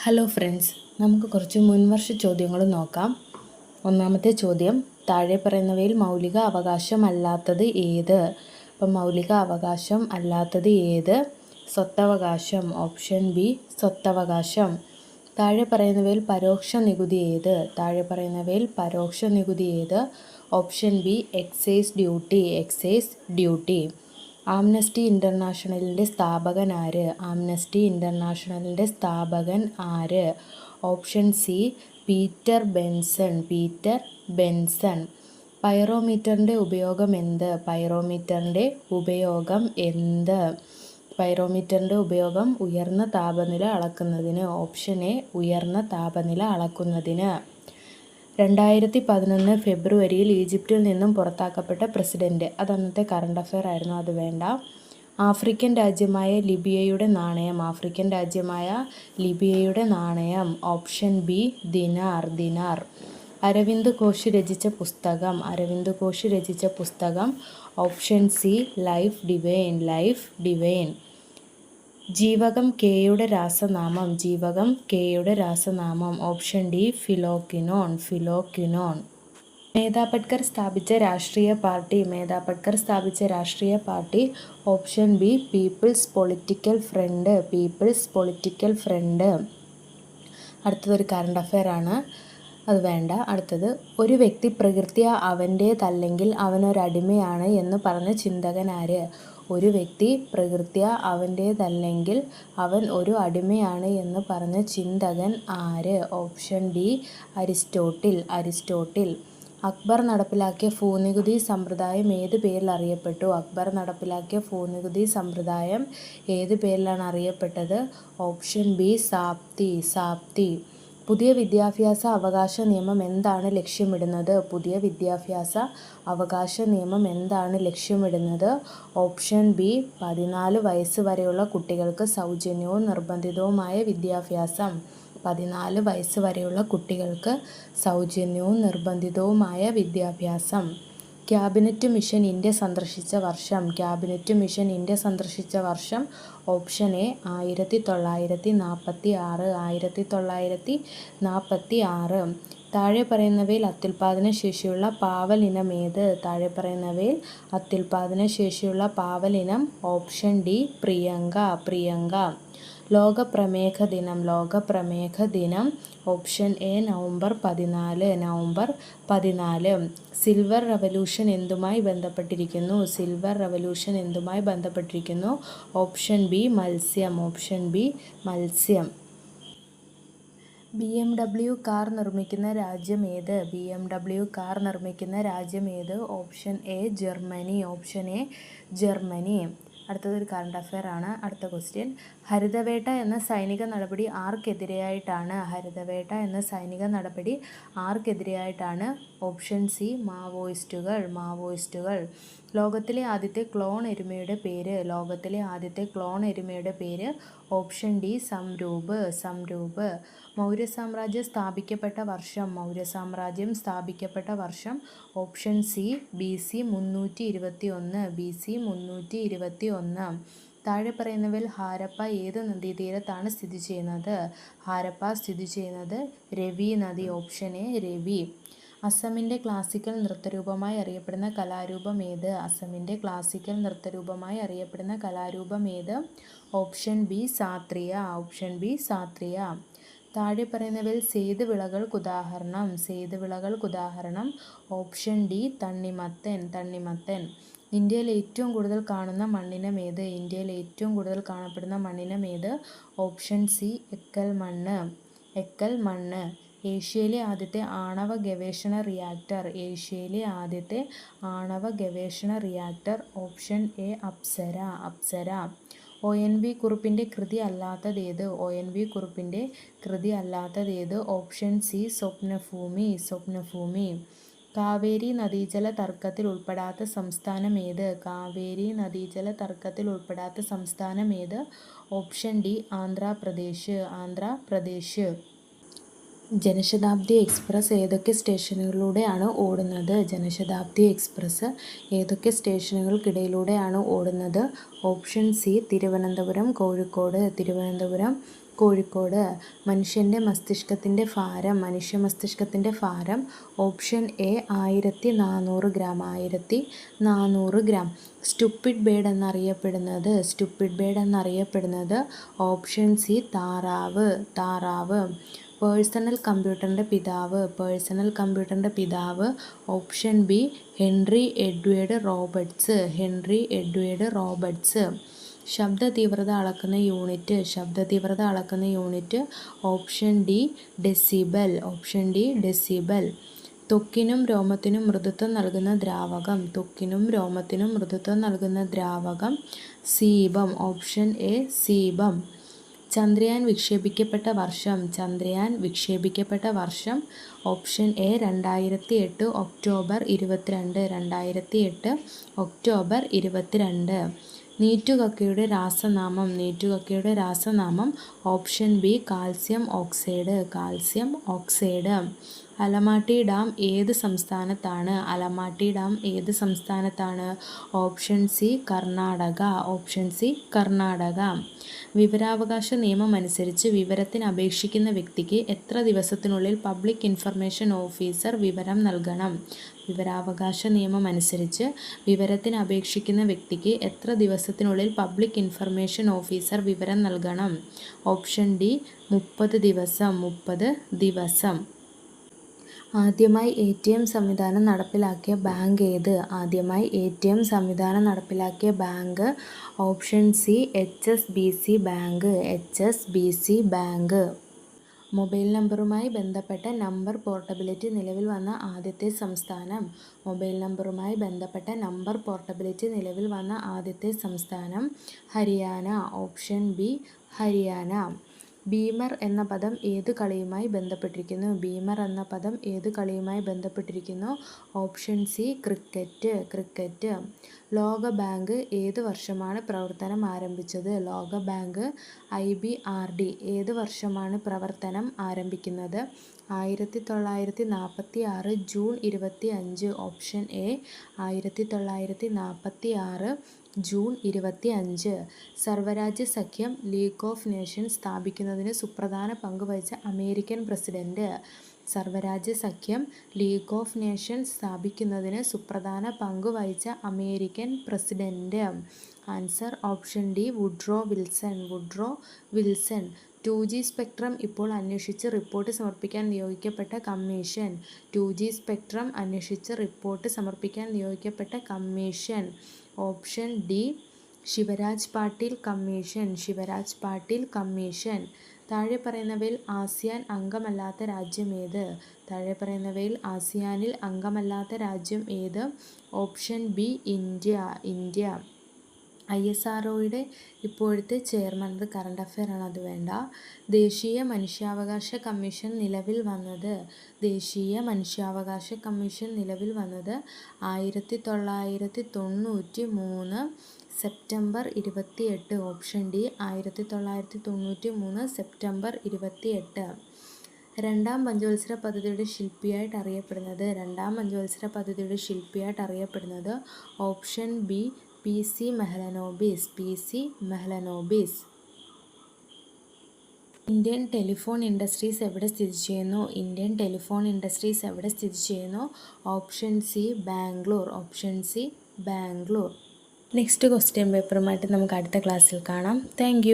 Hello friends നമുക്ക് കുറച്ച് മുൻവർഷ ചോദ്യങ്ങൾ നോക്കാം. ഒന്നാമത്തെ ചോദ്യം താഴെ പറയുന്നവയിൽ മൗലിക അവകാശം അല്ലാത്തത് ഏത്? അപ്പം മൗലിക അവകാശം അല്ലാത്തത് ഏത്? സ്വത്തവകാശം ഓപ്ഷൻ ബി സ്വത്തവകാശം. താഴെ പറയുന്നവയിൽ പരോക്ഷ നികുതി ഏത്? താഴെ പറയുന്നവയിൽ പരോക്ഷ നികുതി ഏത്? Option B excise duty excise duty Amnesty ഇന്റർനാഷണലിന്റെ സ്ഥാപകൻ ആര്? ആംനസ്റ്റി ഇന്റർനാഷണലിന്റെ സ്ഥാപകൻ ആര്? Option C Peter Benson. Peter Benson. പൈറോമീറ്ററിന്റെ ഉപയോഗം എന്ത്? പൈറോമീറ്ററിന്റെ ഉപയോഗം എന്ത്? പൈറോമീറ്ററിന്റെ ഉപയോഗം ഉയർന്ന താപനില അളക്കുന്നതിന്. ഓപ്ഷൻ എ ഉയർന്ന താപനില അളക്കുന്നതിന്. രണ്ടായിരത്തി പതിനൊന്ന് ഫെബ്രുവരിയിൽ ഈജിപ്തിൽ നിന്നും പുറത്താക്കപ്പെട്ട പ്രസിഡന്റ്. അത് അന്നത്തെ കറണ്ട് അഫെയർ ആയിരുന്നു അത് വേണ്ട. ആഫ്രിക്കൻ രാജ്യമായ ലിബിയയുടെ നാണയം ആഫ്രിക്കൻ രാജ്യമായ ലിബിയയുടെ നാണയം option B dinar dinar. Aravind Ghosh രചിച്ച പുസ്തകം അരവിന്ദ് ഘോഷ് രചിച്ച പുസ്തകം option C life divine life divine. ജീവകം കെയുടെ രാസനാമം ജീവകം കെയുടെ രാസനാമം. Option D phylloquinone phylloquinone. Medha Patkar സ്ഥാപിച്ച രാഷ്ട്രീയ പാർട്ടി മേധാ പട്കർ സ്ഥാപിച്ച രാഷ്ട്രീയ party. Option B people's political front people's political front. അടുത്തതൊരു കറണ്ട് അഫയർ ആണ്. അത് വേണ്ട. അടുത്തത് ഒരു വ്യക്തി പ്രകൃതിയ അവന്റേതല്ലെങ്കിൽ അവനൊരടിമയാണ് എന്ന് പറഞ്ഞ ചിന്തകൻ ആര്? ഒരു വ്യക്തി പ്രകൃത്യ അവന്റേതല്ലെങ്കിൽ അവൻ ഒരു അടിമയാണ് എന്ന് പറഞ്ഞ ചിന്തകൻ ആര്? Option D Aristotle. Aristotle. Akbar നടപ്പിലാക്കിയ ഭൂനികുതി സമ്പ്രദായം ഏത് പേരിൽ അറിയപ്പെട്ടു? അക്ബർ നടപ്പിലാക്കിയ ഭൂനികുതി സമ്പ്രദായം ഏത് പേരിലാണ് അറിയപ്പെട്ടത്? Option B Zabti. സാപ്തി. പുതിയ വിദ്യാഭ്യാസ അവകാശ നിയമം എന്താണ് ലക്ഷ്യമിടുന്നത്? പുതിയ വിദ്യാഭ്യാസ അവകാശ നിയമം എന്താണ് ലക്ഷ്യമിടുന്നത്? ഓപ്ഷൻ ബി പതിനാല് വയസ്സ് വരെയുള്ള കുട്ടികൾക്ക് സൗജന്യവും നിർബന്ധിതവുമായ വിദ്യാഭ്യാസം. പതിനാല് വയസ്സ് വരെയുള്ള കുട്ടികൾക്ക് സൗജന്യവും നിർബന്ധിതവുമായ വിദ്യാഭ്യാസം. ക്യാബിനറ്റ് മിഷൻ ഇന്ത്യ സന്ദർശിച്ച വർഷം ക്യാബിനറ്റ് മിഷൻ ഇന്ത്യ സന്ദർശിച്ച വർഷം ഓപ്ഷൻ എ ആയിരത്തി തൊള്ളായിരത്തി നാൽപ്പത്തി ആറ് ആയിരത്തി തൊള്ളായിരത്തി നാൽപ്പത്തി ആറ് താഴെ പറയുന്നവയിൽ അത്യുൽപാദന ശേഷിയുള്ള പാവൽ ഇനം ഏത്? താഴെ പറയുന്നവയിൽ അത്യുൽപാദന ശേഷിയുള്ള പാവൽ ഇനം ഓപ്ഷൻ ഡി പ്രിയങ്ക പ്രിയങ്ക. ലോക പ്രമേഹ ദിനം ലോക പ്രമേഹ ദിനം ഓപ്ഷൻ എ നവംബർ പതിനാല് നവംബർ പതിനാല്. സിൽവർ റവല്യൂഷൻ എന്തുമായി ബന്ധപ്പെട്ടിരിക്കുന്നു? സിൽവർ റവല്യൂഷൻ എന്തുമായി ബന്ധപ്പെട്ടിരിക്കുന്നു? ഓപ്ഷൻ ബി മത്സ്യം. ഓപ്ഷൻ ബി മത്സ്യം. ബി എം ഡബ്ല്യു കാർ നിർമ്മിക്കുന്ന രാജ്യം ഏത്? ബി എം ഡബ്ല്യു കാർ നിർമ്മിക്കുന്ന രാജ്യം ഏത്? Option A Germany. Option A Germany. അടുത്തത് ഒരു കറണ്ട് അഫെയർ ആണ്. അടുത്ത ക്വസ്റ്റ്യൻ ഹരിതവേട്ട എന്ന സൈനിക നടപടി ആർക്കെതിരെയായിട്ടാണ്? ഹരിതവേട്ട എന്ന സൈനിക നടപടി ആർക്കെതിരെയായിട്ടാണ്? ഓപ്ഷൻ സി മാവോയിസ്റ്റുകൾ മാവോയിസ്റ്റുകൾ. ലോകത്തിലെ ആദ്യത്തെ ക്ലോൺ എരുമയുടെ പേര് ലോകത്തിലെ ആദ്യത്തെ ക്ലോൺ എരുമയുടെ പേര് ഓപ്ഷൻ ഡി സംരൂപ് സംരൂപ്. മൗര്യ സാമ്രാജ്യം സ്ഥാപിക്കപ്പെട്ട വർഷം മൗര്യ സാമ്രാജ്യം സ്ഥാപിക്കപ്പെട്ട വർഷം ഓപ്ഷൻ സി ബി സി മുന്നൂറ്റി ഇരുപത്തി ഒന്ന് ബി സി മുന്നൂറ്റി ഇരുപത്തി ഒന്ന് താഴെ പറയുന്നവയിൽ ഹാരപ്പ ഏത് നദീതീരത്താണ് സ്ഥിതി ചെയ്യുന്നത്? ഹാരപ്പ സ്ഥിതി ചെയ്യുന്നത് രവി നദി ഓപ്ഷൻ എ രവി. അസമിന്റെ ക്ലാസിക്കൽ നൃത്തരൂപമായി അറിയപ്പെടുന്ന കലാരൂപം ഏത്? അസമിന്റെ ക്ലാസിക്കൽ നൃത്തരൂപമായി അറിയപ്പെടുന്ന കലാരൂപം ഏത്? Option B Sattriya. Option B Sattriya. താഴെ പറയുന്നവയിൽ സേതു വിളകൾക്ക് ഉദാഹരണം സേതു വിളകൾക്ക് ഉദാഹരണം ഓപ്ഷൻ ഡി തണ്ണിമത്തൻ തണ്ണിമത്തൻ. ഇന്ത്യയിൽ ഏറ്റവും കൂടുതൽ കാണുന്ന മണ്ണിനം ഏത്? ഇന്ത്യയിൽ ഏറ്റവും കൂടുതൽ കാണപ്പെടുന്ന മണ്ണിനം ഏത്? ഓപ്ഷൻ സി എക്കൽ മണ്ണ്. എക്കൽ മണ്ണ്. ഏഷ്യയിലെ ആദ്യത്തെ ആണവ ഗവേഷണ റിയാക്ടർ. ഏഷ്യയിലെ ആദ്യത്തെ ആണവ ഗവേഷണ reactor. Option A Apsara. Apsara. O N V കുറുപ്പിന്റെ കൃതി അല്ലാത്തതേത്? ഒ എൻ വി കുറുപ്പിന്റെ കൃതി അല്ലാത്തതേത്? Option C Swapnabhoomi Swapnabhoomi. Kaveri നദീജല തർക്കത്തിൽ ഉൾപ്പെടാത്ത സംസ്ഥാനം ഏത് കാവേരി നദീജല തർക്കത്തിൽ ഉൾപ്പെടാത്ത സംസ്ഥാനം ഏത് option D Andhra Pradesh. Andhra Pradesh. Jan Shatabdi express ഏതൊക്കെ സ്റ്റേഷനുകളിലൂടെയാണ് ഓടുന്നത്? ജനശതാബ്ദി എക്സ്പ്രസ് ഏതൊക്കെ സ്റ്റേഷനുകൾക്കിടയിലൂടെയാണ് ഓടുന്നത്? Option C Thiruvananthapuram Kozhikode Thiruvananthapuram Kozhikode. മനുഷ്യന്റെ മസ്തിഷ്കത്തിന്റെ ഭാരം മനുഷ്യ മസ്തിഷ്കത്തിന്റെ ഭാരം. ഓപ്ഷൻ എ ആയിരത്തി നാനൂറ് ഗ്രാം ആയിരത്തി നാനൂറ് ഗ്രാം. സ്റ്റുപ്പിഡ് ബേഡ് എന്നറിയപ്പെടുന്നത് സ്റ്റുപ്പിഡ് ബേഡ് എന്നറിയപ്പെടുന്നത് ഓപ്ഷൻ സി താറാവ് താറാവ്. പേഴ്സണൽ കമ്പ്യൂട്ടറിന്റെ പിതാവ് പേഴ്സണൽ കമ്പ്യൂട്ടറിന്റെ പിതാവ് option B Henry Edward Roberts Henry Edward Roberts ശബ്ദ തീവ്രത അളക്കുന്ന യൂണിറ്റ് ശബ്ദ തീവ്രത അളക്കുന്ന unit option D decibel option D decibel. തൊക്കിനും രോമത്തിനും മൃദുത്വം നൽകുന്ന ദ്രാവകം തൊക്കിനും രോമത്തിനും മൃദുത്വം നൽകുന്ന ദ്രാവകം sebum option A sebum Chandrayaan വിക്ഷേപിക്കപ്പെട്ട വർഷം ചന്ദ്രയാൻ വിക്ഷേപിക്കപ്പെട്ട വർഷം ഓപ്ഷൻ എ രണ്ടായിരത്തി എട്ട് ഒക്ടോബർ ഇരുപത്തിരണ്ട് രണ്ടായിരത്തി എട്ട് ഒക്ടോബർ ഇരുപത്തിരണ്ട്. നീറ്റുകക്കയുടെ രാസനാമം നീറ്റുകക്കയുടെ രാസനാമം option B calcium oxide calcium oxide. Almatti dam ഏത് സംസ്ഥാനത്താണ്? അലമാട്ടി ഡാം ഏത് സംസ്ഥാനത്താണ്? Option C Karnataka option C Karnataka. വിവരാവകാശ നിയമം അനുസരിച്ച് വിവരത്തിന് അപേക്ഷിക്കുന്ന വ്യക്തിക്ക് എത്ര ദിവസത്തിനുള്ളിൽ പബ്ലിക് ഇൻഫർമേഷൻ ഓഫീസർ വിവരം നൽകണം? വിവരാവകാശ നിയമം അനുസരിച്ച് വിവരത്തിന് അപേക്ഷിക്കുന്ന വ്യക്തിക്ക് എത്ര ദിവസത്തിനുള്ളിൽ പബ്ലിക് ഇൻഫർമേഷൻ ഓഫീസർ വിവരം നൽകണം? ഓപ്ഷൻ ഡി മുപ്പത് ദിവസം മുപ്പത് ദിവസം. ആദ്യമായി എ ടി എം സംവിധാനം നടപ്പിലാക്കിയ ബാങ്ക് ഏത്? ആദ്യമായി എ ടി എം സംവിധാനം നടപ്പിലാക്കിയ bank option C H S B C bank H S B C bank. Mobile നമ്പറുമായി ബന്ധപ്പെട്ട നമ്പർ പോർട്ടബിലിറ്റി നിലവിൽ വന്ന ആദ്യത്തെ സംസ്ഥാനം. മൊബൈൽ നമ്പറുമായി ബന്ധപ്പെട്ട നമ്പർ പോർട്ടബിലിറ്റി നിലവിൽ വന്ന ആദ്യത്തെ സംസ്ഥാനം Haryana. Option B Haryana. Beamer എന്ന പദം ഏത് കളിയുമായി ബന്ധപ്പെട്ടിരിക്കുന്നു? ഭീമർ എന്ന പദം ഏത് കളിയുമായി ബന്ധപ്പെട്ടിരിക്കുന്നു? Option C cricket. ക്രിക്കറ്റ്. ലോക ബാങ്ക് ഏത് വർഷമാണ് പ്രവർത്തനം ആരംഭിച്ചത്? ലോക bank I B R D ഏത് വർഷമാണ് പ്രവർത്തനം ആരംഭിക്കുന്നത്? ആയിരത്തി തൊള്ളായിരത്തി നാൽപ്പത്തി ആറ് ജൂൺ ഇരുപത്തി അഞ്ച് ഓപ്ഷൻ എ ആയിരത്തി തൊള്ളായിരത്തി നാൽപ്പത്തി ആറ് ജൂൺ ഇരുപത്തി അഞ്ച് സർവരാജ്യ സഖ്യം ലീഗ് ഓഫ് നേഷൻസ് സ്ഥാപിക്കുന്നതിന് സുപ്രധാന പങ്ക് വഹിച്ച അമേരിക്കൻ പ്രസിഡന്റ് സർവരാജ്യ സഖ്യം ലീഗ് ഓഫ് നേഷൻസ് സ്ഥാപിക്കുന്നതിന് സുപ്രധാന പങ്ക് വഹിച്ച American president. Answer option D Woodrow Wilson. Woodrow Wilson two G spectrum ഇപ്പോൾ അന്വേഷിച്ച് റിപ്പോർട്ട് സമർപ്പിക്കാൻ നിയോഗിക്കപ്പെട്ട കമ്മീഷൻ. ടു ജി സ്പെക്ട്രം അന്വേഷിച്ച് റിപ്പോർട്ട് സമർപ്പിക്കാൻ നിയോഗിക്കപ്പെട്ട commission. Option D Shivraj Patil commission. Shivraj Patil commission. താഴെ പറയുന്നവയിൽ ആസിയാൻ അംഗമല്ലാത്ത രാജ്യം ഏത്? താഴെ പറയുന്നവയിൽ ആസിയാനിൽ അംഗമല്ലാത്ത രാജ്യം ഏത്? Option B India. India. I S R ഒയുടെ ഇപ്പോഴത്തെ ചെയർമാൻ. അത് കറണ്ട് അഫെയർ ആണ്. അത് വേണ്ട. ദേശീയ മനുഷ്യാവകാശ കമ്മീഷൻ നിലവിൽ വന്നത്. ദേശീയ മനുഷ്യാവകാശ കമ്മീഷൻ നിലവിൽ വന്നത് ആയിരത്തി തൊള്ളായിരത്തി തൊണ്ണൂറ്റി മൂന്ന് സെപ്റ്റംബർ ഇരുപത്തി എട്ട് ഓപ്ഷൻ ഡി ആയിരത്തി തൊള്ളായിരത്തി തൊണ്ണൂറ്റി മൂന്ന് സെപ്റ്റംബർ ഇരുപത്തി എട്ട് രണ്ടാം പഞ്ചവത്സര പദ്ധതിയുടെ ശില്പിയായിട്ട് അറിയപ്പെടുന്നത് രണ്ടാം പഞ്ചവത്സര പദ്ധതിയുടെ ശില്പിയായിട്ട് അറിയപ്പെടുന്നത് option B P C Mahalanobis P C Mahalanobis. Indian telephone industries എവിടെ സ്ഥിതി ചെയ്യുന്നു? ഇന്ത്യൻ ടെലിഫോൺ ഇൻഡസ്ട്രീസ് എവിടെ സ്ഥിതി ചെയ്യുന്നു? Option C Bangalore option C Bangalore. Next question പേപ്പറുമായിട്ട് നമുക്ക് അടുത്ത ക്ലാസ്സിൽ കാണാം. താങ്ക്